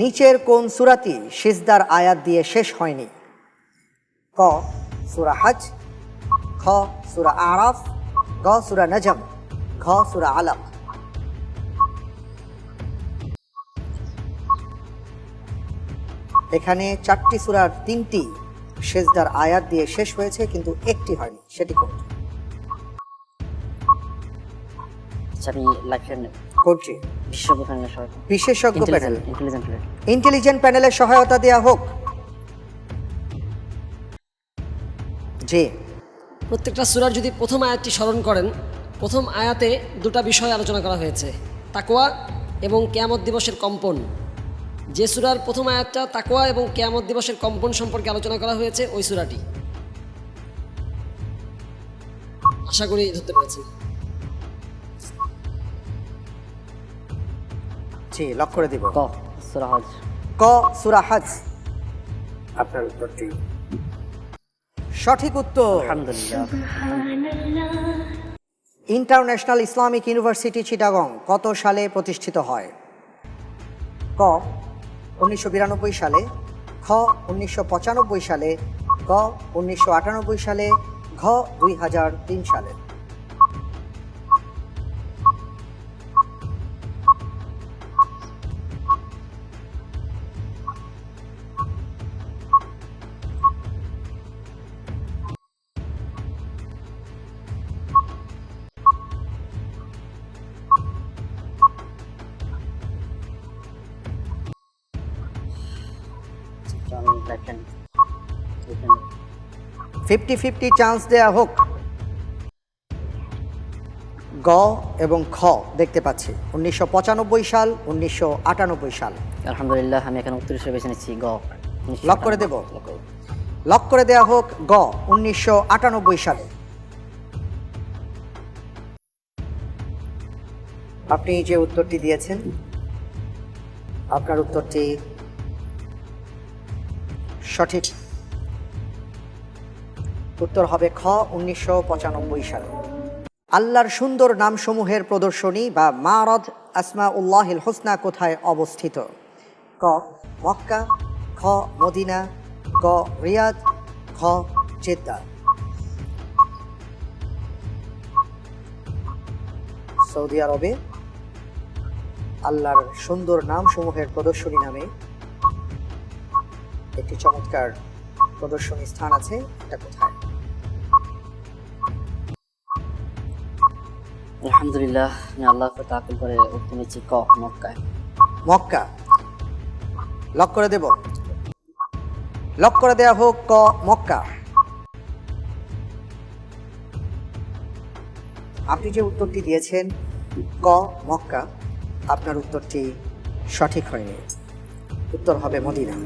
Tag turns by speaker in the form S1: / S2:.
S1: নিচের কোন সুরাটি সিজদার আয়াত দিয়ে শেষ হয়নি? ক, সুরা হজ, খ, সুরা আরাফ, গ, সুরা নজম, ঘ, সুরা আলম। এখানে চারটি সুরার তিনটি সেজদার আয়াত দিয়ে শেষ হয়েছে, কিন্তু একটি হয়নি, সেটি কোনটি?
S2: আচ্ছা আমি
S1: কোনটি
S2: বিশেষজ্ঞ প্যানেলের সহায়তা।
S1: বিশেষজ্ঞ প্যানেল
S2: ইন্টেলিজেন্ট প্যানেল
S1: ইন্টেলিজেন্ট প্যানেলের সহায়তা দেওয়া হোক। জি।
S3: প্রত্যেকটা সূরার যদি প্রথম আয়াতটি স্মরণ করেন প্রথম আয়াতে দুটো বিষয় আলোচনা করা হয়েছে তাকোয়া এবং কেয়ামত দিবসের কম্পন। যে সুরার প্রথম আয়াতটা তাকোয়া এবং কেয়ামত দিবসের কম্পন সম্পর্কে আলোচনা করা হয়েছে ওই সুরাটি। আশা করি ধরতে পেরেছেন।
S1: জি লক করে দিব।
S2: ক সুরা হজ।
S1: ক সুরা হজ। আপনার উত্তরটি সঠিক উত্তর।
S2: আলহামদুলিল্লাহ।
S1: ইন্টারন্যাশনাল ইসলামিক ইউনিভার্সিটি চিটাগং কত সালে প্রতিষ্ঠিত হয়? ক উনিশশো বিরানব্বই সালে খ উনিশশো পঁচানব্বই সালে গ উনিশশো আটানব্বই সালে ঘ দুই হাজার তিন সালে। ফিফটি ফিফটি চান্স দেয়া হোক। গ এবং খ দেখতে পাচ্ছি। উনিশশো পঁচানব্বই সাল উনিশশো আটানব্বই সাল।
S2: আলহামদুলিল্লাহ আমি এখানে উত্তর হিসেবে বেছে নিচ্ছি গ।
S1: লক করে দেব। লক করে দেয়া হোক গ উনিশশো আটানব্বই সালে। আপনি যে উত্তরটি দিয়েছেন আপনার উত্তরটি সঠিক উত্তর হবে খ, উনিশশো পঁচানব্বই সালে। আল্লাহর সুন্দর নামসমূহের প্রদর্শনী বা মারদ আসমা উল্লাহিল হোসনা কোথায় অবস্থিত? ক, মক্কা, খ, মদিনা ক রিয়াদ খ জেদ্দা। সৌদি আরবে আল্লাহর সুন্দর নামসমূহের প্রদর্শনী নামে একটি চমৎকার প্রদর্শনী স্থান আছে এটা কোথায়?
S2: আলহামদুলিল্লাহ আল্লাহ তাকুল করে উত্তর ক মক্কায়।
S1: মক্কা? লক করে দেব। লক করে দেয়া হোক ক মক্কা। আপনি যে উত্তরটি দিয়েছেন ক মক্কা আপনার উত্তরটি সঠিক হয়নি। উত্তর হবে মদিনা।